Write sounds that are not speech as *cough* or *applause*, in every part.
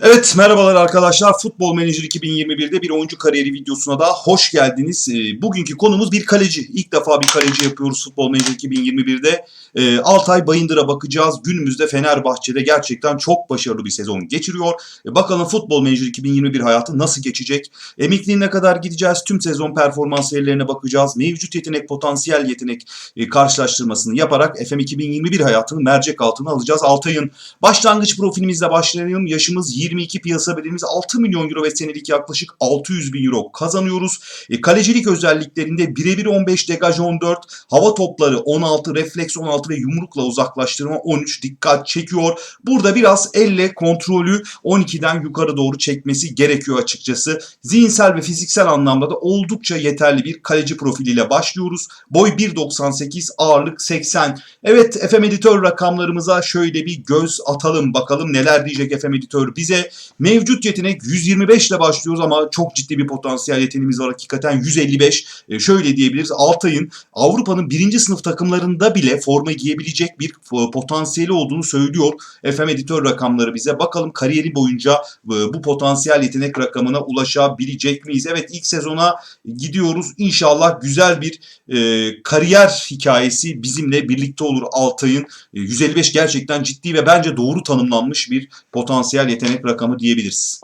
Evet merhabalar arkadaşlar. Futbol Manager 2021'de bir oyuncu kariyeri videosuna da hoş geldiniz. Ee, Bugünkü konumuz bir kaleci. İlk defa bir kaleci yapıyoruz Futbol Manager 2021'de. Ee, Altay Bayındır'a bakacağız. Günümüzde Fenerbahçe'de gerçekten çok başarılı bir sezon geçiriyor. Ee, Bakalım Futbol Manager 2021 hayatı nasıl geçecek? Emekliliğine kadar gideceğiz. Tüm sezon performans verilerine bakacağız. Mevcut yetenek, potansiyel yetenek e, karşılaştırmasını yaparak FM 2021 hayatını mercek altına alacağız. Altay'ın başlangıç profilimizle başlayalım. Yaşımız 22 piyasa bedelimiz 6 milyon euro ve senelik yaklaşık 600 bin euro kazanıyoruz. E, kalecilik özelliklerinde birebir 15, degaj 14, hava topları 16, refleks 16 ve yumrukla uzaklaştırma 13 dikkat çekiyor. Burada biraz elle kontrolü 12'den yukarı doğru çekmesi gerekiyor açıkçası. Zihinsel ve fiziksel anlamda da oldukça yeterli bir kaleci profiliyle başlıyoruz. Boy 1.98, ağırlık 80. Evet FM editör rakamlarımıza şöyle bir göz atalım bakalım neler diyecek FM editör bize. Mevcut yetenek 125 ile başlıyoruz ama çok ciddi bir potansiyel yeteneğimiz var hakikaten 155. E, şöyle diyebiliriz Altay'ın Avrupa'nın birinci sınıf takımlarında bile forma giyebilecek bir e, potansiyeli olduğunu söylüyor. FM editör rakamları bize. Bakalım kariyeri boyunca e, bu potansiyel yetenek rakamına ulaşabilecek miyiz? Evet ilk sezona gidiyoruz. İnşallah güzel bir e, kariyer hikayesi bizimle birlikte olur Altay'ın. E, 155 gerçekten ciddi ve bence doğru tanımlanmış bir potansiyel yetenek rakamı diyebiliriz.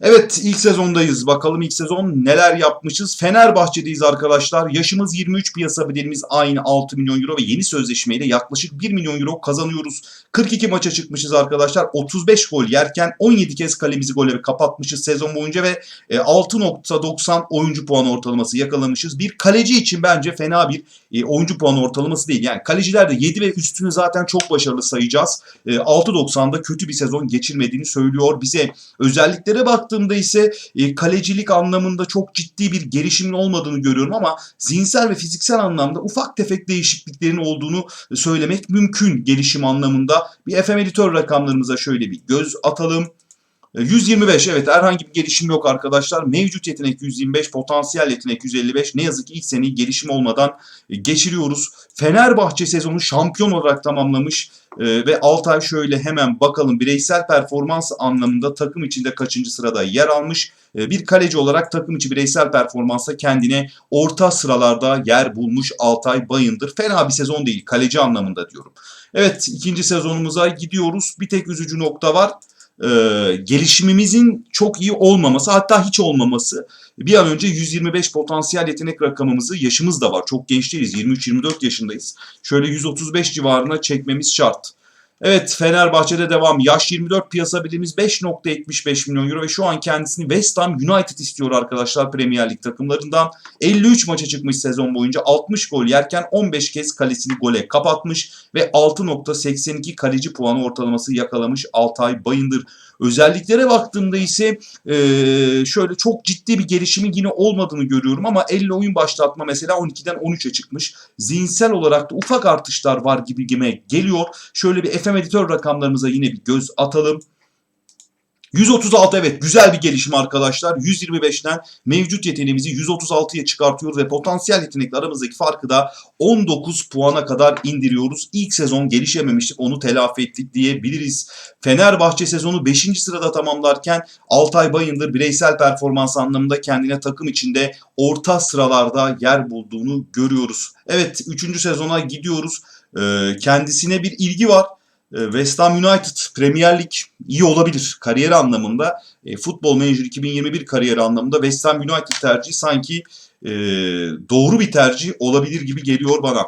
Evet ilk sezondayız. Bakalım ilk sezon neler yapmışız. Fenerbahçe'deyiz arkadaşlar. Yaşımız 23 piyasa bedelimiz aynı 6 milyon euro ve yeni sözleşmeyle yaklaşık 1 milyon euro kazanıyoruz. 42 maça çıkmışız arkadaşlar. 35 gol yerken 17 kez kalemizi gole kapatmışız sezon boyunca ve e, 6.90 oyuncu puan ortalaması yakalamışız. Bir kaleci için bence fena bir e, oyuncu puanı ortalaması değil. Yani kalecilerde 7 ve üstünü zaten çok başarılı sayacağız. E, 6.90'da kötü bir sezon geçirmediğini söylüyor bize. Özelliklere baktığımda ise e, kalecilik anlamında çok ciddi bir gelişimin olmadığını görüyorum ama zihinsel ve fiziksel anlamda ufak tefek değişikliklerin olduğunu söylemek mümkün gelişim anlamında. Bir FM editör rakamlarımıza şöyle bir göz atalım. 125 evet herhangi bir gelişim yok arkadaşlar. Mevcut yetenek 125, potansiyel yetenek 155. Ne yazık ki ilk seneyi gelişim olmadan e, geçiriyoruz. Fenerbahçe sezonu şampiyon olarak tamamlamış e, ve Altay şöyle hemen bakalım bireysel performans anlamında takım içinde kaçıncı sırada yer almış. E, bir kaleci olarak takım içi bireysel performansa kendine orta sıralarda yer bulmuş Altay Bayındır. Fena bir sezon değil kaleci anlamında diyorum. Evet ikinci sezonumuza gidiyoruz. Bir tek üzücü nokta var e, gelişimimizin çok iyi olmaması hatta hiç olmaması bir an önce 125 potansiyel yetenek rakamımızı yaşımız da var. Çok genç değiliz 23-24 yaşındayız. Şöyle 135 civarına çekmemiz şart. Evet Fenerbahçe'de devam. Yaş 24 piyasa bilimiz 5.75 milyon euro ve şu an kendisini West Ham United istiyor arkadaşlar Premier Lig takımlarından. 53 maça çıkmış sezon boyunca 60 gol yerken 15 kez kalesini gole kapatmış ve 6.82 kaleci puanı ortalaması yakalamış Altay Bayındır. Özelliklere baktığımda ise e, şöyle çok ciddi bir gelişimin yine olmadığını görüyorum ama elle oyun başlatma mesela 12'den 13'e çıkmış. Zihinsel olarak da ufak artışlar var gibi geliyor. Şöyle bir FM editör rakamlarımıza yine bir göz atalım. 136 evet güzel bir gelişim arkadaşlar. 125'ten mevcut yeteneğimizi 136'ya çıkartıyoruz ve potansiyel yetenekle aramızdaki farkı da 19 puana kadar indiriyoruz. İlk sezon gelişememiştik onu telafi ettik diyebiliriz. Fenerbahçe sezonu 5. sırada tamamlarken Altay Bayındır bireysel performans anlamında kendine takım içinde orta sıralarda yer bulduğunu görüyoruz. Evet 3. sezona gidiyoruz. Ee, kendisine bir ilgi var. E, West Ham United Premier Lig iyi olabilir kariyer anlamında. E, Futbol Manager 2021 kariyeri anlamında West Ham United tercihi sanki e, doğru bir tercih olabilir gibi geliyor bana.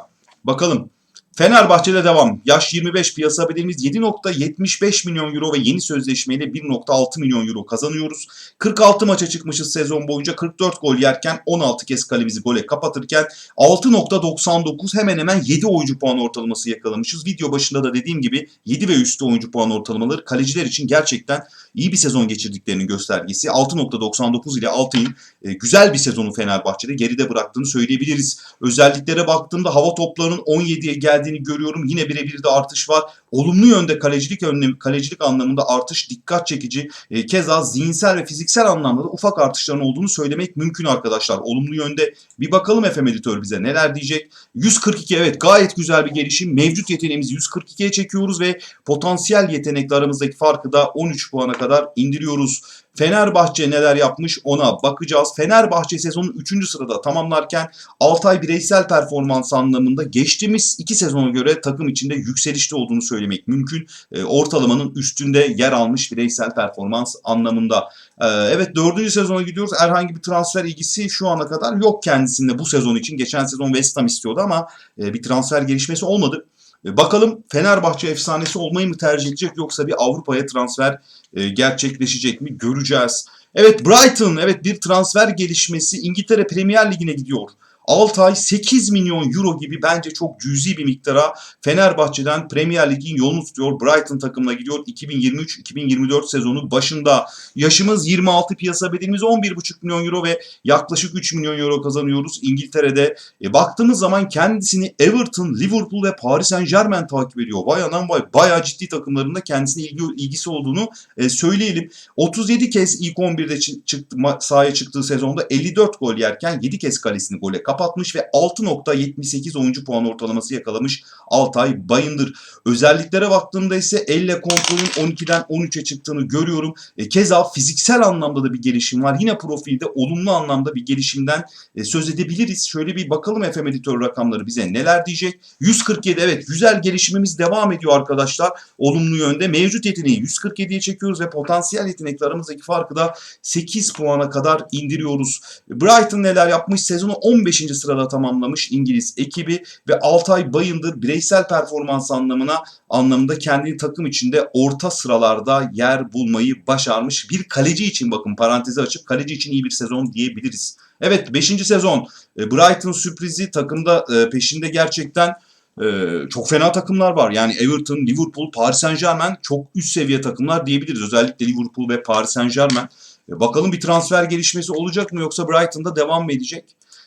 Bakalım. Fenerbahçe'de devam. Yaş 25 piyasa bedelimiz 7.75 milyon euro ve yeni sözleşmeyle 1.6 milyon euro kazanıyoruz. 46 maça çıkmışız sezon boyunca 44 gol yerken 16 kez kalemizi gole kapatırken 6.99 hemen hemen 7 oyuncu puan ortalaması yakalamışız. Video başında da dediğim gibi 7 ve üstü oyuncu puan ortalamaları kaleciler için gerçekten iyi bir sezon geçirdiklerinin göstergesi. 6.99 ile Altay'ın e, güzel bir sezonu Fenerbahçe'de geride bıraktığını söyleyebiliriz. Özelliklere baktığımda hava toplarının 17'ye geldiğini görüyorum. Yine birebir de artış var. Olumlu yönde kalecilik önlem, kalecilik anlamında artış dikkat çekici. E, keza zihinsel ve fiziksel anlamda da ufak artışların olduğunu söylemek mümkün arkadaşlar. Olumlu yönde bir bakalım FM editör bize neler diyecek. 142 evet gayet güzel bir gelişim. Mevcut yeteneğimizi 142'ye çekiyoruz ve potansiyel yetenekle aramızdaki farkı da 13 puana kadar indiriyoruz. Fenerbahçe neler yapmış ona bakacağız. Fenerbahçe sezonun 3. sırada tamamlarken Altay bireysel performans anlamında geçtiğimiz 2 sezona göre takım içinde yükselişte olduğunu söylemek mümkün. E, ortalamanın üstünde yer almış bireysel performans anlamında. E, evet 4. sezona gidiyoruz. Herhangi bir transfer ilgisi şu ana kadar yok kendisinde bu sezon için. Geçen sezon West Ham istiyordu ama e, bir transfer gelişmesi olmadı. E, Bakalım Fenerbahçe efsanesi olmayı mı tercih edecek yoksa bir Avrupa'ya transfer e, gerçekleşecek mi göreceğiz. Evet Brighton evet bir transfer gelişmesi İngiltere Premier Ligi'ne gidiyor. Altay 8 milyon euro gibi bence çok cüzi bir miktara Fenerbahçe'den Premier Lig'in yolunu tutuyor. Brighton takımına gidiyor 2023-2024 sezonu başında. Yaşımız 26 piyasa bedelimiz 11,5 milyon euro ve yaklaşık 3 milyon euro kazanıyoruz İngiltere'de. E, baktığımız zaman kendisini Everton, Liverpool ve Paris Saint Germain takip ediyor. Vay anam vay bayağı ciddi takımlarında kendisine ilgi, ilgisi olduğunu e, söyleyelim. 37 kez ilk 11'de çı- çıktı, sahaya çıktığı sezonda 54 gol yerken 7 kez kalesini gole kapatmış ve 6.78 oyuncu puan ortalaması yakalamış Altay Bayındır. Özelliklere baktığımda ise elle kontrolün 12'den 13'e çıktığını görüyorum. E, keza fiziksel anlamda da bir gelişim var. Yine profilde olumlu anlamda bir gelişimden e, söz edebiliriz. Şöyle bir bakalım FM editör rakamları bize neler diyecek. 147 evet güzel gelişimimiz devam ediyor arkadaşlar. Olumlu yönde mevcut yeteneği 147'ye çekiyoruz ve potansiyel yetenekle aramızdaki farkı da 8 puana kadar indiriyoruz. Brighton neler yapmış? Sezonu 15. sırada tamamlamış İngiliz ekibi ve Altay Bayındır bireysel performans anlamına anlamında kendini takım içinde orta sıralarda yer bulmayı başarmış. Bir kaleci için bakın parantezi açıp kaleci için iyi bir sezon diyebiliriz. Evet 5. sezon e, Brighton sürprizi takımda e, peşinde gerçekten e, çok fena takımlar var. Yani Everton, Liverpool, Paris Saint Germain çok üst seviye takımlar diyebiliriz. Özellikle Liverpool ve Paris Saint Germain. Bakalım bir transfer gelişmesi olacak mı yoksa Brighton'da devam mı edecek?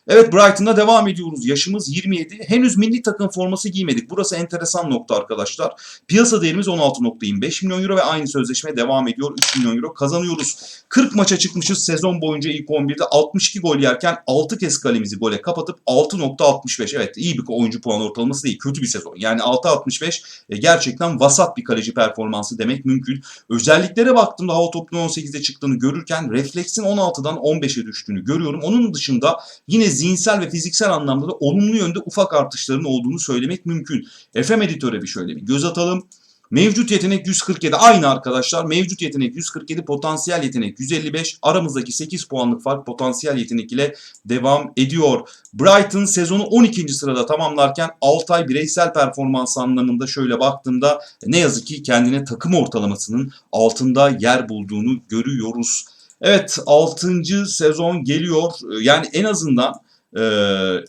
Evet Brighton'da devam ediyoruz. Yaşımız 27. Henüz milli takım forması giymedik. Burası enteresan nokta arkadaşlar. Piyasa değerimiz 16.25 milyon euro ve aynı sözleşmeye devam ediyor. 3 milyon euro kazanıyoruz. 40 maça çıkmışız sezon boyunca ilk 11'de 62 gol yerken 6 kez kalemizi gole kapatıp 6.65. Evet iyi bir oyuncu puan ortalaması değil. Kötü bir sezon. Yani 6.65 e, gerçekten vasat bir kaleci performansı demek mümkün. Özelliklere baktığımda hava toplu 18'de çıktığını görürken refleksin 16'dan 15'e düştüğünü görüyorum. Onun dışında yine zihinsel ve fiziksel anlamda da olumlu yönde ufak artışların olduğunu söylemek mümkün. FM editöre bir şöyle bir göz atalım. Mevcut yetenek 147 aynı arkadaşlar. Mevcut yetenek 147, potansiyel yetenek 155. Aramızdaki 8 puanlık fark potansiyel yetenek ile devam ediyor. Brighton sezonu 12. sırada tamamlarken Altay bireysel performans anlamında şöyle baktığımda ne yazık ki kendine takım ortalamasının altında yer bulduğunu görüyoruz. Evet 6. sezon geliyor. Yani en azından e,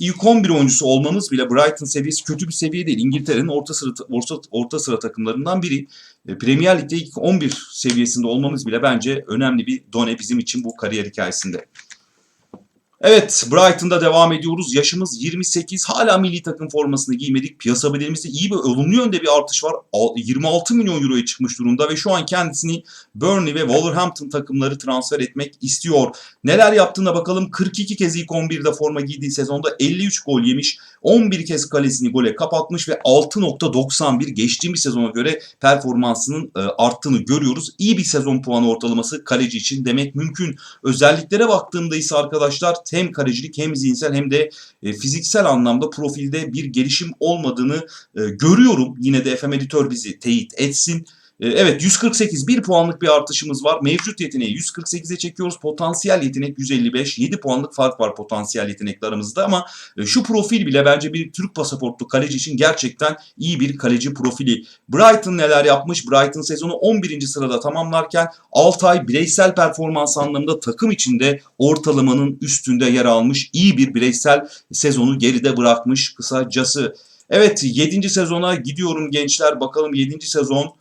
ilk 11 oyuncusu olmamız bile Brighton seviyesi kötü bir seviye değil. İngiltere'nin orta sıra orta, orta sıra takımlarından biri. E, Premier Lig'de ilk 11 seviyesinde olmamız bile bence önemli bir done bizim için bu kariyer hikayesinde. Evet Brighton'da devam ediyoruz. Yaşımız 28. Hala milli takım formasını giymedik. Piyasa bedelimizde iyi bir olumlu yönde bir artış var. Al- 26 milyon euroya çıkmış durumda ve şu an kendisini Burnley ve Wolverhampton takımları transfer etmek istiyor. Neler yaptığına bakalım. 42 kez ilk 11'de forma giydiği sezonda 53 gol yemiş. 11 kez kalesini gole kapatmış ve 6.91 geçtiğimiz sezona göre performansının e, arttığını görüyoruz. İyi bir sezon puanı ortalaması kaleci için demek mümkün. Özelliklere baktığımda ise arkadaşlar hem kalecilik hem zihinsel hem de e, fiziksel anlamda profilde bir gelişim olmadığını e, görüyorum. Yine de FM editör bizi teyit etsin. E, Evet 148 1 puanlık bir artışımız var. Mevcut yeteneği 148'e çekiyoruz. Potansiyel yetenek 155. 7 puanlık fark var potansiyel yetenekler aramızda ama e, şu profil bile bence bir Türk pasaportlu kaleci için gerçekten iyi bir kaleci profili. Brighton neler yapmış? Brighton sezonu 11. sırada tamamlarken Altay bireysel performans anlamında takım içinde ortalamanın üstünde yer almış. iyi bir bireysel sezonu geride bırakmış kısacası. Evet 7. sezona gidiyorum gençler. Bakalım 7. sezon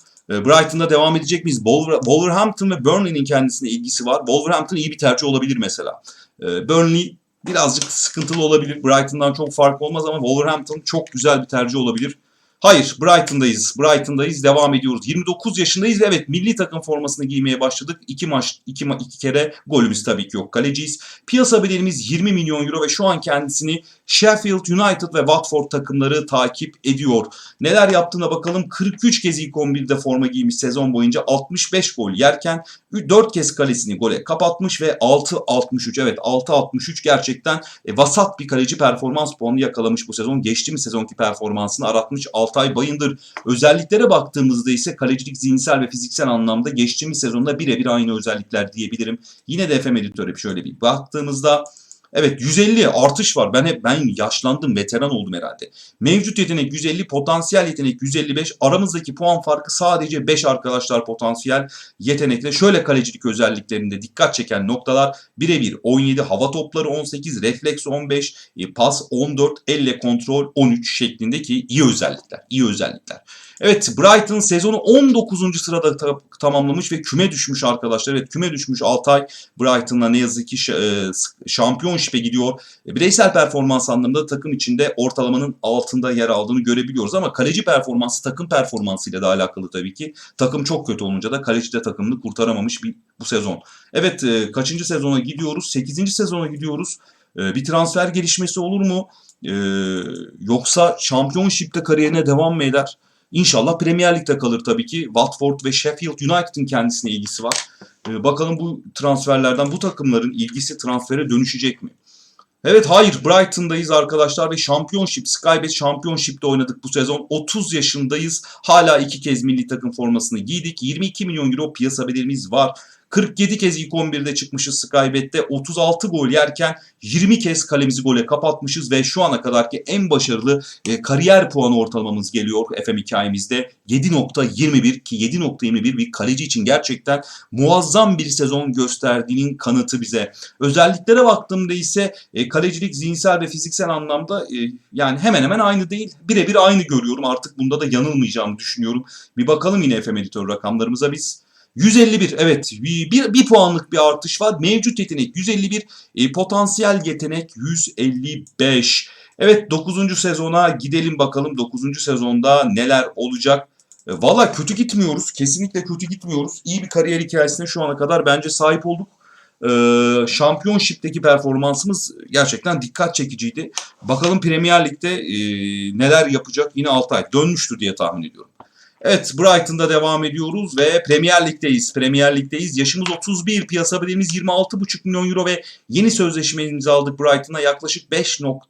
Brighton'da devam edecek miyiz? Wolver- Wolverhampton ve Burnley'nin kendisine ilgisi var. Wolverhampton iyi bir tercih olabilir mesela. E, Burnley birazcık sıkıntılı olabilir. Brighton'dan çok fark olmaz ama Wolverhampton çok güzel bir tercih olabilir. Hayır, Brighton'dayız. Brighton'dayız. Devam ediyoruz. 29 yaşındayız ve evet milli takım formasını giymeye başladık. İki maç, iki, ma- iki kere golümüz tabii ki yok. Kaleciyiz. Piyasa bedelimiz 20 milyon euro ve şu an kendisini Sheffield United ve Watford takımları takip ediyor. Neler yaptığına bakalım. 43 kez ilk 11'de forma giymiş sezon boyunca 65 gol yerken 4 kez kalesini gole kapatmış ve 6-63 evet 6-63 gerçekten e, vasat bir kaleci performans puanı yakalamış bu sezon. Geçtiğimiz sezonki performansını aratmış Altay Bayındır. Özelliklere baktığımızda ise kalecilik zihinsel ve fiziksel anlamda geçtiğimiz sezonda birebir aynı özellikler diyebilirim. Yine de FM editörü şöyle bir baktığımızda Evet 150 artış var. Ben hep ben yaşlandım, veteran oldum herhalde. Mevcut yetenek 150, potansiyel yetenek 155. Aramızdaki puan farkı sadece 5 arkadaşlar potansiyel yetenekle. Şöyle kalecilik özelliklerinde dikkat çeken noktalar birebir 17, hava topları 18, refleks 15, e, pas 14, elle kontrol 13 şeklindeki iyi özellikler. İyi özellikler. Evet Brighton sezonu 19. sırada ta- tamamlamış ve küme düşmüş arkadaşlar. Evet küme düşmüş Altay Brighton'la ne yazık ki e, şampiyonşipe gidiyor. E, Bireysel performans anlamında takım içinde ortalamanın altında yer aldığını görebiliyoruz ama kaleci performansı takım performansıyla da alakalı tabii ki. Takım çok kötü olunca da kaleci de takımını kurtaramamış bir, bu sezon. Evet e, kaçıncı sezona gidiyoruz? 8. sezona gidiyoruz. E, bir transfer gelişmesi olur mu? E, yoksa şampiyonşipte kariyerine devam mı eder? İnşallah Premier Lig'de kalır tabii ki. Watford ve Sheffield United'ın kendisine ilgisi var. Ee, bakalım bu transferlerden bu takımların ilgisi transfere dönüşecek mi? Evet hayır Brighton'dayız arkadaşlar ve Championship, Skybet Championship'te oynadık bu sezon. 30 yaşındayız. Hala iki kez milli takım formasını giydik. 22 milyon euro piyasa bedelimiz var. 47 kez ilk 11'de çıkmışız Skybet'te. 36 gol yerken 20 kez kalemizi gole kapatmışız ve şu ana kadarki en başarılı e, kariyer puanı ortalamamız geliyor FM hikayemizde. 7.21 ki 7.21 bir kaleci için gerçekten muazzam bir sezon gösterdiğinin kanıtı bize. Özelliklere baktığımda ise e, kalecilik zihinsel ve fiziksel anlamda e, yani hemen hemen aynı değil. Birebir aynı görüyorum. Artık bunda da yanılmayacağımı düşünüyorum. Bir bakalım yine FM editör rakamlarımıza biz. 151 evet bir, bir, puanlık bir artış var. Mevcut yetenek 151, e, potansiyel yetenek 155. Evet 9. sezona gidelim bakalım 9. sezonda neler olacak. E, Valla kötü gitmiyoruz. Kesinlikle kötü gitmiyoruz. İyi bir kariyer hikayesine şu ana kadar bence sahip olduk. Ee, Şampiyonşip'teki performansımız gerçekten dikkat çekiciydi. Bakalım Premier Lig'de e, neler yapacak yine Altay. Dönmüştür diye tahmin ediyorum. Evet Brighton'da devam ediyoruz ve Premier Lig'deyiz. Premier Lig'deyiz. Yaşımız 31, piyasa bedelimiz 26,5 milyon euro ve yeni sözleşme imzaladık Brighton'a. Yaklaşık 5.28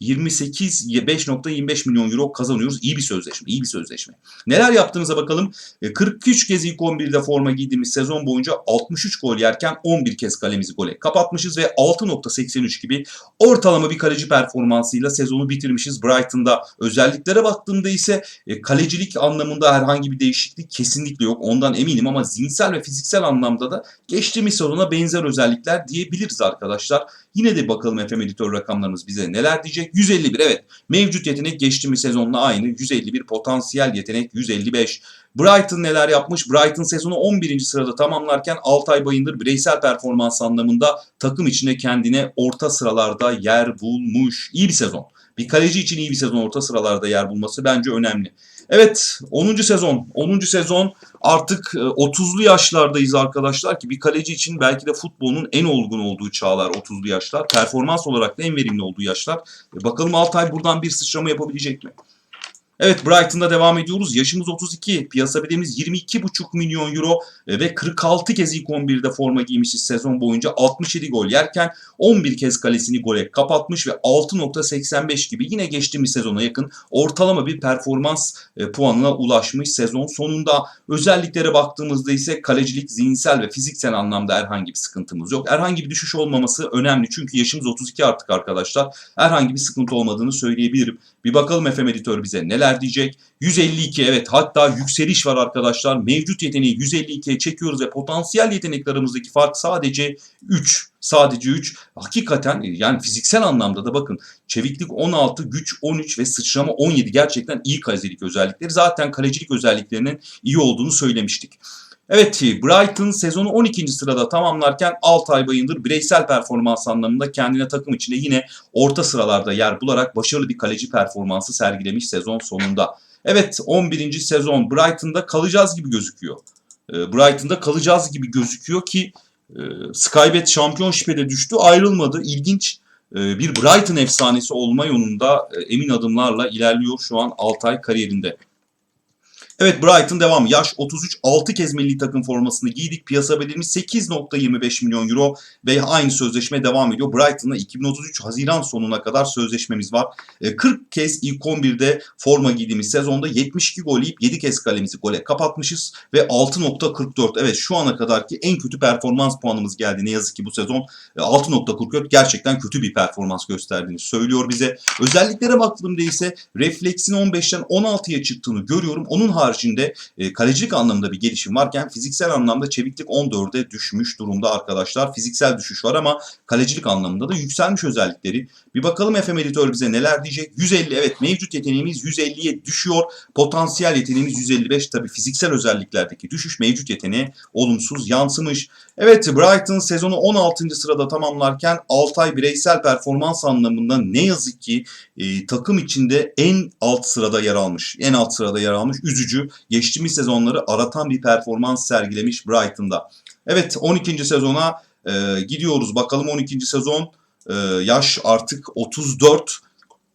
5.25 milyon euro kazanıyoruz. İyi bir sözleşme, iyi bir sözleşme. Neler yaptığımıza bakalım. E, 43 kez ilk 11'de forma giydiğimiz sezon boyunca 63 gol yerken 11 kez kalemizi gole kapatmışız ve 6.83 gibi ortalama bir kaleci performansıyla sezonu bitirmişiz Brighton'da. Özelliklere baktığımda ise e, kalecilik anlamında herhangi bir değişiklik kesinlikle yok. Ondan eminim ama zihinsel ve fiziksel anlamda da geçtiğimiz sezona benzer özellikler diyebiliriz arkadaşlar. Yine de bakalım FM editör rakamlarımız bize neler diyecek. 151 evet. Mevcut yetenek geçtiğimiz sezonla aynı. 151 potansiyel yetenek 155. Brighton neler yapmış? Brighton sezonu 11. sırada tamamlarken Altay Bayındır bireysel performans anlamında takım içinde kendine orta sıralarda yer bulmuş. İyi bir sezon. Bir kaleci için iyi bir sezon orta sıralarda yer bulması bence önemli. Evet 10. sezon. 10. sezon artık e, 30'lu yaşlardayız arkadaşlar ki bir kaleci için belki de futbolun en olgun olduğu çağlar 30'lu yaşlar. Performans olarak da en verimli olduğu yaşlar. E, bakalım Altay buradan bir sıçrama yapabilecek mi? Evet Brighton'da devam ediyoruz. Yaşımız 32. Piyasa bedelimiz 22,5 milyon euro e, ve 46 kez ilk 11'de forma giymişiz sezon boyunca. 67 gol yerken 11 kez kalesini gole kapatmış ve 6.85 gibi yine geçtiğimiz sezona yakın ortalama bir performans e, puanına ulaşmış sezon sonunda. Özelliklere baktığımızda ise kalecilik zihinsel ve fiziksel anlamda herhangi bir sıkıntımız yok. Herhangi bir düşüş olmaması önemli çünkü yaşımız 32 artık arkadaşlar. Herhangi bir sıkıntı olmadığını söyleyebilirim. Bir bakalım FM editör bize neler diyecek. 152 evet hatta yükseliş var arkadaşlar. Mevcut yeteneği 152'ye çekiyoruz ve potansiyel yeteneklerimizde fark sadece 3. Sadece 3. Hakikaten yani fiziksel anlamda da bakın çeviklik 16, güç 13 ve sıçrama 17 gerçekten iyi kalecilik özellikleri. Zaten kalecilik özelliklerinin iyi olduğunu söylemiştik. Evet Brighton sezonu 12. sırada tamamlarken Altay Bayındır bireysel performans anlamında kendine takım içinde yine orta sıralarda yer bularak başarılı bir kaleci performansı sergilemiş sezon sonunda. Evet 11. sezon Brighton'da kalacağız gibi gözüküyor. E, Brighton'da kalacağız gibi gözüküyor ki e, Skybet Championship'e de düştü ayrılmadı. İlginç e, bir Brighton efsanesi olma yolunda e, emin adımlarla ilerliyor şu an Altay kariyerinde. Evet Brighton devam. Yaş 33 6 kez milli takım formasını giydik. Piyasa bedelimiz 8.25 milyon euro ve aynı sözleşme devam ediyor. Brighton'la 2033 Haziran sonuna kadar sözleşmemiz var. E, 40 kez ilk 11'de forma giydiğimiz sezonda 72 gol yiyip 7 kez kalemizi gole kapatmışız ve 6.44 evet şu ana kadarki en kötü performans puanımız geldi ne yazık ki bu sezon. E, 6.44 gerçekten kötü bir performans gösterdiğini söylüyor bize. Özelliklere baktığımda ise refleksin 15'ten 16'ya çıktığını görüyorum. Onun haricinde e, kalecilik anlamında bir gelişim varken fiziksel anlamda çeviklik 14'e düşmüş durumda arkadaşlar. Fiziksel düşüş var ama kalecilik anlamında da yükselmiş özellikleri. Bir bakalım FM editör bize neler diyecek. 150 evet mevcut yeteneğimiz 150'ye düşüyor. Potansiyel yeteneğimiz 155 tabii fiziksel özelliklerdeki düşüş mevcut yeteneğe olumsuz yansımış. Evet Brighton sezonu 16. sırada tamamlarken Altay bireysel performans anlamında ne yazık ki e, takım içinde en alt sırada yer almış. En alt sırada yer almış. Üzücü. Geçtiğimiz sezonları aratan bir performans sergilemiş Brighton'da. Evet 12. sezona e, gidiyoruz. Bakalım 12. sezon e, yaş artık 34.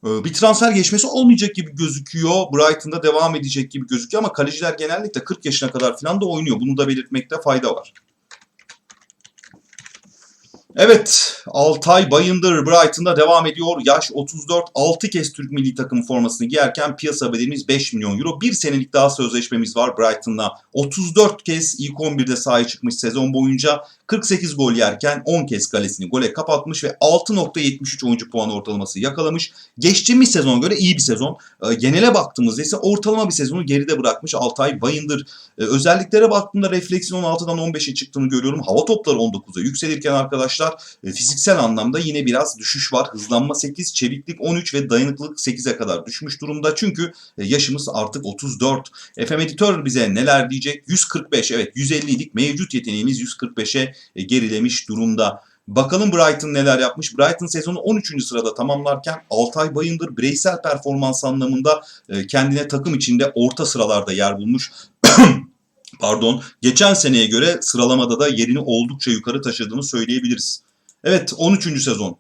E, bir transfer geçmesi olmayacak gibi gözüküyor. Brighton'da devam edecek gibi gözüküyor ama kaleciler genellikle 40 yaşına kadar falan da oynuyor. Bunu da belirtmekte fayda var. Evet, Altay Bayındır Brighton'da devam ediyor. Yaş 34, 6 kez Türk milli takım formasını giyerken piyasa bedelimiz 5 milyon euro. Bir senelik daha sözleşmemiz var Brighton'la. 34 kez ilk 11'de sahaya çıkmış sezon boyunca. 48 gol yerken 10 kez kalesini gole kapatmış ve 6.73 oyuncu puan ortalaması yakalamış. Geçtiğimiz sezona göre iyi bir sezon. E, genele baktığımızda ise ortalama bir sezonu geride bırakmış Altay Bayındır. E, özelliklere baktığımda refleksin 16'dan 15'e çıktığını görüyorum. Hava topları 19'a yükselirken arkadaşlar e, fiziksel anlamda yine biraz düşüş var. Hızlanma 8, çeviklik 13 ve dayanıklılık 8'e kadar düşmüş durumda. Çünkü e, yaşımız artık 34. FM Editör bize neler diyecek? 145 evet 150 idik. Mevcut yeteneğimiz 145'e e, gerilemiş durumda. Bakalım Brighton neler yapmış. Brighton sezonu 13. sırada tamamlarken Altay Bayındır bireysel performans anlamında e, kendine takım içinde orta sıralarda yer bulmuş. *clears throat* Pardon. Geçen seneye göre sıralamada da yerini oldukça yukarı taşıdığını söyleyebiliriz. Evet 13. sezon.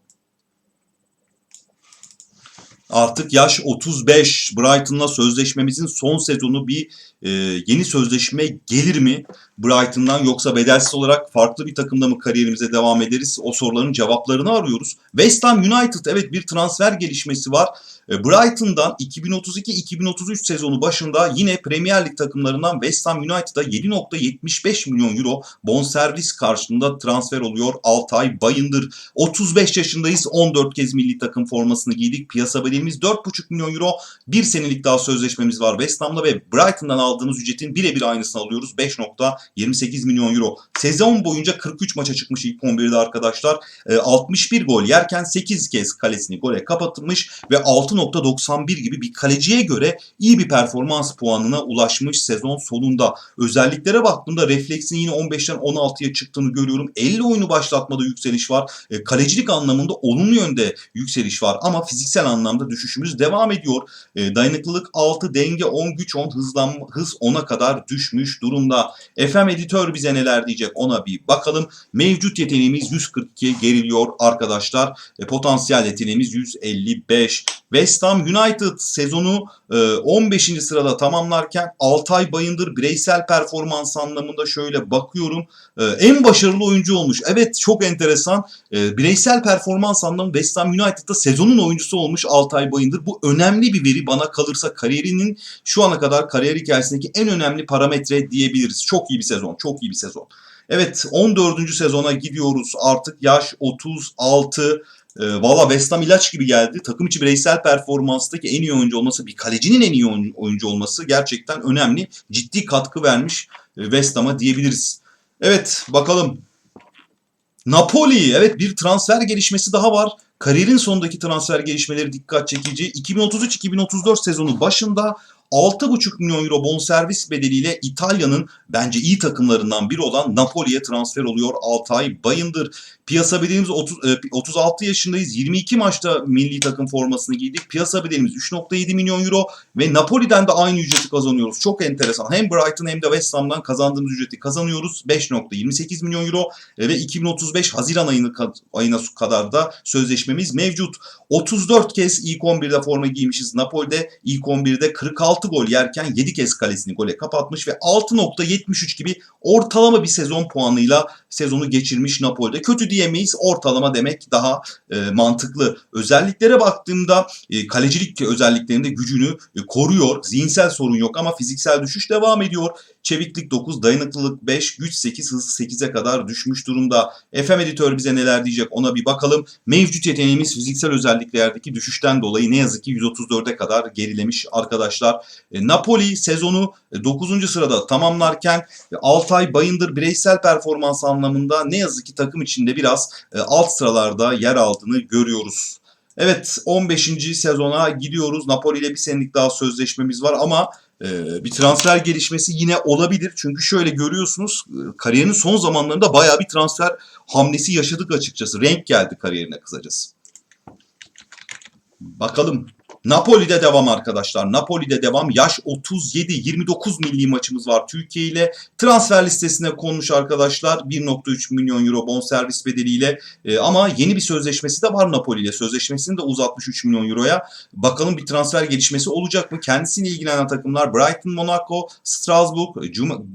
Artık yaş 35. Brighton'la sözleşmemizin son sezonu bir e, yeni sözleşme gelir mi Brighton'dan yoksa bedelsiz olarak farklı bir takımda mı kariyerimize devam ederiz? O soruların cevaplarını arıyoruz. West Ham United evet bir transfer gelişmesi var. E, Brighton'dan 2032-2033 sezonu başında yine Premier Lig takımlarından West Ham United'a 7.75 milyon euro bonservis karşılığında transfer oluyor Altay Bayındır. 35 yaşındayız 14 kez milli takım formasını giydik. Piyasa bedelimiz 4.5 milyon euro. Bir senelik daha sözleşmemiz var West Ham'la ve Brighton'dan aldığımız ücretin birebir aynısını alıyoruz. 5.28 milyon euro. Sezon boyunca 43 maça çıkmış ilk 11'de arkadaşlar. E, 61 gol yerken 8 kez kalesini gole kapatmış ve 6.91 gibi bir kaleciye göre iyi bir performans puanına ulaşmış sezon sonunda. Özelliklere baktığımda refleksin yine 15'ten 16'ya çıktığını görüyorum. 50 oyunu başlatmada yükseliş var. E, kalecilik anlamında olumlu yönde yükseliş var ama fiziksel anlamda düşüşümüz devam ediyor. E, dayanıklılık 6, denge 10, güç 10, hızlanma, hız 10'a kadar düşmüş durumda. FM editör bize neler diyecek ona bir bakalım. Mevcut yeteneğimiz 142 geriliyor arkadaşlar. E, potansiyel yeteneğimiz 155. West Ham United sezonu e, 15. sırada tamamlarken Altay Bayındır bireysel performans anlamında şöyle bakıyorum. E, en başarılı oyuncu olmuş. Evet çok enteresan. E, bireysel performans anlamında West Ham United'da sezonun oyuncusu olmuş Altay Bayındır. Bu önemli bir veri bana kalırsa kariyerinin şu ana kadar kariyer hikayesindeki en önemli parametre diyebiliriz. Çok iyi bir sezon. Çok iyi bir sezon. Evet 14. sezona gidiyoruz. Artık yaş 36. E, Valla West Ham ilaç gibi geldi. Takım içi bireysel performanstaki en iyi oyuncu olması, bir kalecinin en iyi oyun- oyuncu olması gerçekten önemli. Ciddi katkı vermiş e, West Ham'a diyebiliriz. Evet bakalım. Napoli evet bir transfer gelişmesi daha var. Kariyerin sonundaki transfer gelişmeleri dikkat çekici. 2033-2034 sezonu başında 6,5 milyon euro bonservis bedeliyle İtalya'nın bence iyi takımlarından biri olan Napoli'ye transfer oluyor Altay Bayındır. Piyasa bedelimiz 30, e, 36 yaşındayız. 22 maçta milli takım formasını giydik. Piyasa bedelimiz 3.7 milyon euro ve Napoli'den de aynı ücreti kazanıyoruz. Çok enteresan. Hem Brighton hem de West Ham'dan kazandığımız ücreti kazanıyoruz. 5.28 milyon euro e, ve 2035 Haziran ayını ayına kadar da sözleşmemiz mevcut. 34 kez ilk 11'de forma giymişiz Napoli'de. İlk 11'de 46 gol yerken 7 kez kalesini gole kapatmış ve 6.73 gibi ortalama bir sezon puanıyla sezonu geçirmiş Napoli'de. Kötü diyemeyiz. Ortalama demek daha e, mantıklı. Özelliklere baktığımda e, kalecilik özelliklerinde gücünü e, koruyor. Zihinsel sorun yok ama fiziksel düşüş devam ediyor. Çeviklik 9, dayanıklılık 5, güç 8, hız 8'e kadar düşmüş durumda. FM editör bize neler diyecek ona bir bakalım. Mevcut yeteneğimiz fiziksel özelliklerdeki düşüşten dolayı ne yazık ki 134'e kadar gerilemiş arkadaşlar. E, Napoli sezonu 9. sırada tamamlarken e, Altay Bayındır bireysel performans anlamında ne yazık ki takım içinde biraz e, alt sıralarda yer aldığını görüyoruz. Evet 15. sezona gidiyoruz. Napoli ile bir senelik daha sözleşmemiz var ama e, bir transfer gelişmesi yine olabilir. Çünkü şöyle görüyorsunuz e, kariyerinin son zamanlarında bayağı bir transfer hamlesi yaşadık açıkçası. Renk geldi kariyerine kısacası. Bakalım. Napoli'de devam arkadaşlar. Napoli'de devam. Yaş 37, 29 milli maçımız var Türkiye ile. Transfer listesine konmuş arkadaşlar. 1.3 milyon euro bonservis bedeliyle. E, ama yeni bir sözleşmesi de var Napoli ile. Sözleşmesini de uzatmış 3 milyon euroya. Bakalım bir transfer gelişmesi olacak mı? Kendisiyle ilgilenen takımlar Brighton, Monaco, Strasbourg,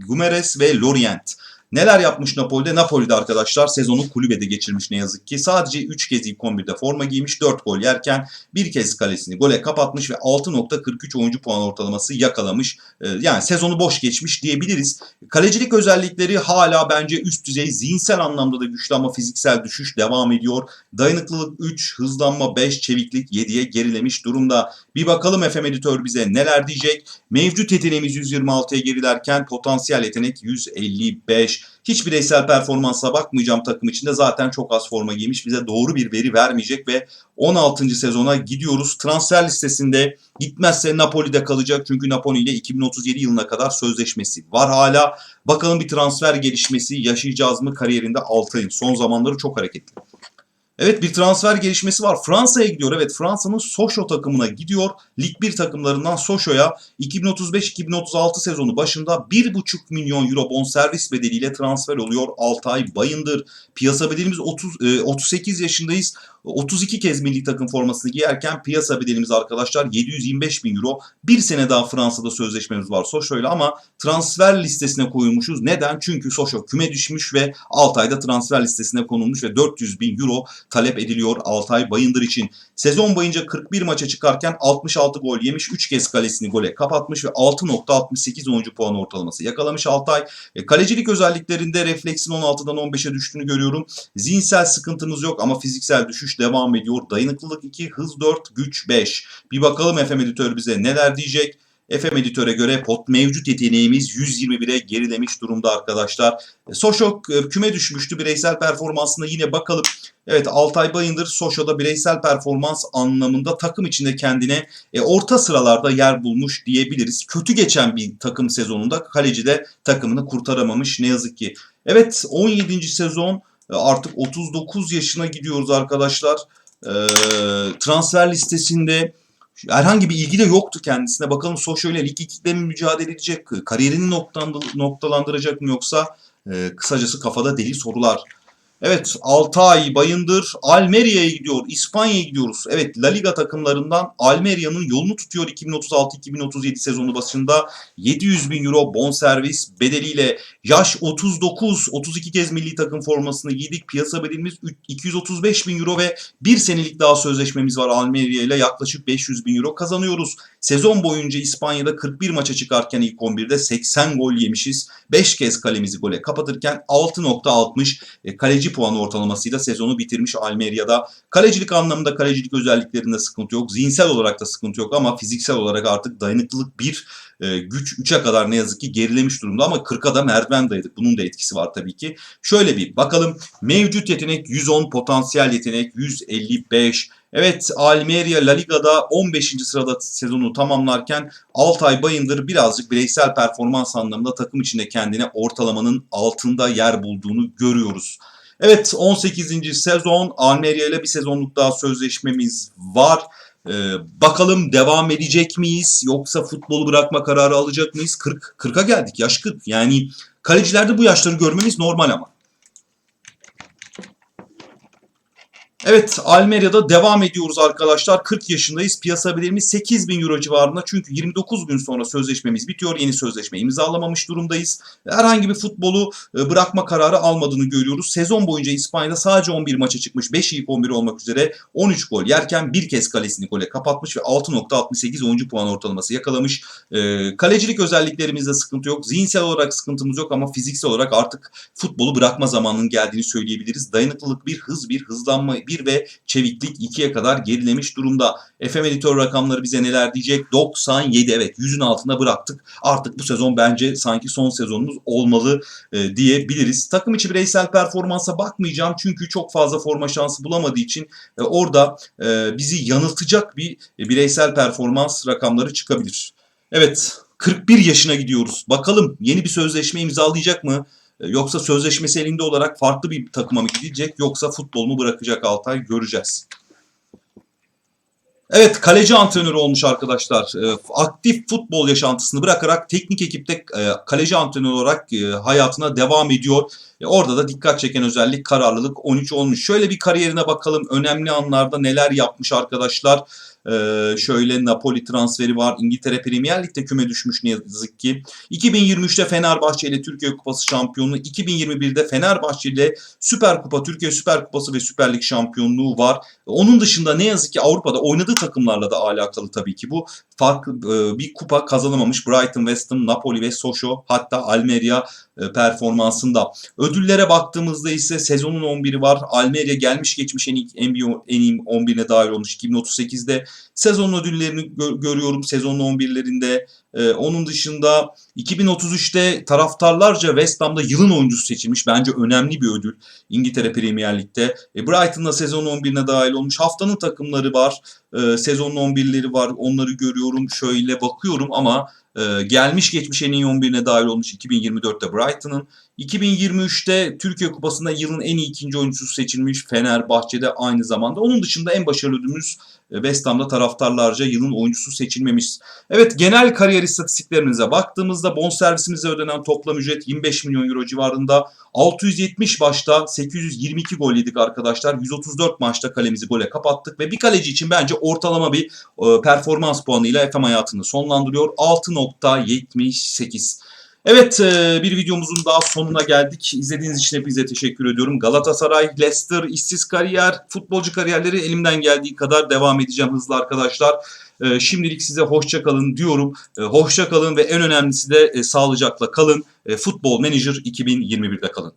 Gumeres ve Lorient. Neler yapmış Napoli'de? Napoli'de arkadaşlar sezonu kulübede geçirmiş ne yazık ki. Sadece 3 kez ilk 11'de forma giymiş, 4 gol yerken bir kez kalesini gole kapatmış ve 6.43 oyuncu puan ortalaması yakalamış. Ee, yani sezonu boş geçmiş diyebiliriz. Kalecilik özellikleri hala bence üst düzey. Zihinsel anlamda da güçlü ama fiziksel düşüş devam ediyor. Dayanıklılık 3, hızlanma 5, çeviklik 7'ye gerilemiş durumda. Bir bakalım FM editör bize neler diyecek. Mevcut yeteneğimiz 126'ya gerilerken potansiyel yetenek 155. Hiç bireysel performansa bakmayacağım takım içinde zaten çok az forma giymiş. Bize doğru bir veri vermeyecek ve 16. sezona gidiyoruz. Transfer listesinde gitmezse Napoli'de kalacak. Çünkü Napoli ile 2037 yılına kadar sözleşmesi var hala. Bakalım bir transfer gelişmesi yaşayacağız mı kariyerinde Altay'ın. Son zamanları çok hareketli. Evet bir transfer gelişmesi var. Fransa'ya gidiyor. Evet Fransa'nın Sochaux takımına gidiyor. Lig 1 takımlarından Sochaux'a 2035-2036 sezonu başında 1,5 milyon euro bonservis bedeliyle transfer oluyor Altay Bayındır. Piyasa bedelimiz 30, e, 38 yaşındayız. 32 kez milli takım formasını giyerken piyasa bedelimiz arkadaşlar 725 bin euro. Bir sene daha Fransa'da sözleşmemiz var Sochaux'la ama transfer listesine koyulmuşuz. Neden? Çünkü Sochaux küme düşmüş ve Altay'da transfer listesine konulmuş ve 400 bin euro talep ediliyor Altay Bayındır için. Sezon boyunca 41 maça çıkarken 66 gol yemiş, 3 kez kalesini gole kapatmış ve 6.68 oyuncu puan ortalaması yakalamış Altay. E, kalecilik özelliklerinde refleksin 16'dan 15'e düştüğünü görüyorum. Zihinsel sıkıntımız yok ama fiziksel düşüş devam ediyor. Dayanıklılık 2, hız 4, güç 5. Bir bakalım FM editör bize neler diyecek. FM editöre göre pot mevcut yeteneğimiz 121'e gerilemiş durumda arkadaşlar. E, Soşok e, küme düşmüştü. Bireysel performansına yine bakalım. Evet Altay Bayındır Soşo'da bireysel performans anlamında takım içinde kendine e, orta sıralarda yer bulmuş diyebiliriz. Kötü geçen bir takım sezonunda kaleci de takımını kurtaramamış ne yazık ki. Evet 17. sezon artık 39 yaşına gidiyoruz arkadaşlar. E, transfer listesinde herhangi bir ilgi de yoktu kendisine. Bakalım Soşo ile lig ikilikle mi mücadele edecek? Kariyerini noktalandıracak mı yoksa e, kısacası kafada deli sorular. Evet Altay, Bayındır, Almeria'ya gidiyor. İspanya'ya gidiyoruz. Evet La Liga takımlarından Almeria'nın yolunu tutuyor 2036-2037 sezonu başında. 700 bin euro bonservis bedeliyle yaş 39, 32 kez milli takım formasını giydik. Piyasa bedelimiz 235 bin euro ve bir senelik daha sözleşmemiz var Almeria ile yaklaşık 500 bin euro kazanıyoruz. Sezon boyunca İspanya'da 41 maça çıkarken ilk 11'de 80 gol yemişiz. 5 kez kalemizi gole kapatırken 6.60 e, kaleci puanı ortalamasıyla sezonu bitirmiş Almeria'da. Kalecilik anlamında kalecilik özelliklerinde sıkıntı yok. Zihinsel olarak da sıkıntı yok ama fiziksel olarak artık dayanıklılık 1, e, güç 3'e kadar ne yazık ki gerilemiş durumda ama 40'a da merdiven dayadık. Bunun da etkisi var tabii ki. Şöyle bir bakalım. Mevcut yetenek 110, potansiyel yetenek 155. Evet Almeria La Liga'da 15. sırada sezonu tamamlarken Altay Bayındır birazcık bireysel performans anlamında takım içinde kendine ortalamanın altında yer bulduğunu görüyoruz. Evet 18. sezon Almeria ile bir sezonluk daha sözleşmemiz var. Ee, bakalım devam edecek miyiz yoksa futbolu bırakma kararı alacak mıyız? 40 40'a geldik. Yaş 40. Yani kalecilerde bu yaşları görmemiz normal ama. Evet Almeria'da devam ediyoruz arkadaşlar. 40 yaşındayız. Piyasa bedelimiz 8 bin euro civarında. Çünkü 29 gün sonra sözleşmemiz bitiyor. Yeni sözleşme imzalamamış durumdayız. Herhangi bir futbolu e, bırakma kararı almadığını görüyoruz. Sezon boyunca İspanya'da sadece 11 maça çıkmış. 5 ilk 11 olmak üzere 13 gol yerken bir kez kalesini gole kapatmış ve 6.68 oyuncu puan ortalaması yakalamış. E, kalecilik özelliklerimizde sıkıntı yok. Zihinsel olarak sıkıntımız yok ama fiziksel olarak artık futbolu bırakma zamanının geldiğini söyleyebiliriz. Dayanıklılık bir, hız bir, hızlanma bir ve çeviklik ikiye kadar gerilemiş durumda. FM editör rakamları bize neler diyecek? 97 evet yüzün altına bıraktık. Artık bu sezon bence sanki son sezonumuz olmalı e, diyebiliriz. Takım içi bireysel performansa bakmayacağım çünkü çok fazla forma şansı bulamadığı için e, orada e, bizi yanıltacak bir e, bireysel performans rakamları çıkabilir. Evet 41 yaşına gidiyoruz. Bakalım yeni bir sözleşme imzalayacak mı? E, Yoksa sözleşmesi elinde olarak farklı bir takıma mı gidecek yoksa futbol bırakacak Altay göreceğiz. Evet kaleci antrenörü olmuş arkadaşlar. E, Aktif futbol yaşantısını bırakarak teknik ekipte e, kaleci antrenörü olarak hayatına devam ediyor. E, Orada da dikkat çeken özellik kararlılık 13 olmuş. Şöyle bir kariyerine bakalım. Önemli anlarda neler yapmış arkadaşlar. Ee, şöyle Napoli transferi var. İngiltere Premier Lig'de küme düşmüş ne yazık ki. 2023'te Fenerbahçe ile Türkiye Kupası şampiyonluğu. 2021'de Fenerbahçe ile Süper Kupa, Türkiye Süper Kupası ve Süper Lig şampiyonluğu var. Onun dışında ne yazık ki Avrupa'da oynadığı takımlarla da alakalı tabii ki bu. Farklı e, bir kupa kazanamamış Brighton, West Ham, Napoli ve Sochaux hatta Almeria performansında. Ödüllere baktığımızda ise sezonun 11'i var. Almeria gelmiş geçmiş en iyi, en iyi 11'ine dahil olmuş 2038'de. Sezon ödüllerini gö- görüyorum sezonun 11'lerinde. Ee, onun dışında 2033'te taraftarlarca West Ham'da yılın oyuncusu seçilmiş. Bence önemli bir ödül İngiltere Premier Lig'de. E, Brighton'da sezon 11'ine dahil olmuş. Haftanın takımları var. E, sezonun 11'leri var. Onları görüyorum. Şöyle bakıyorum ama e, gelmiş geçmiş en iyi 11'ine dahil olmuş 2024'te Brighton'ın. 2023'te Türkiye Kupası'nda yılın en iyi ikinci oyuncusu seçilmiş Fenerbahçe'de aynı zamanda. Onun dışında en başarılı ödülümüz e, West Ham'da taraftarlarca yılın oyuncusu seçilmemiş. Evet genel kariyer istatistiklerimize baktığımızda bonservisimize ödenen toplam ücret 25 milyon euro civarında. 670 başta 822 gol yedik arkadaşlar. 134 maçta kalemizi gole kapattık ve bir kaleci için bence ortalama bir e, performans puanıyla FM hayatını sonlandırıyor. 6.78. Evet e, bir videomuzun daha sonuna geldik. İzlediğiniz için hepinize teşekkür ediyorum. Galatasaray, Leicester, işsiz kariyer, futbolcu kariyerleri elimden geldiği kadar devam edeceğim hızlı arkadaşlar. E, Şimdilik size hoşça kalın diyorum. E, Hoşça kalın ve en önemlisi de sağlıcakla kalın. Futbol Manager 2021'de kalın.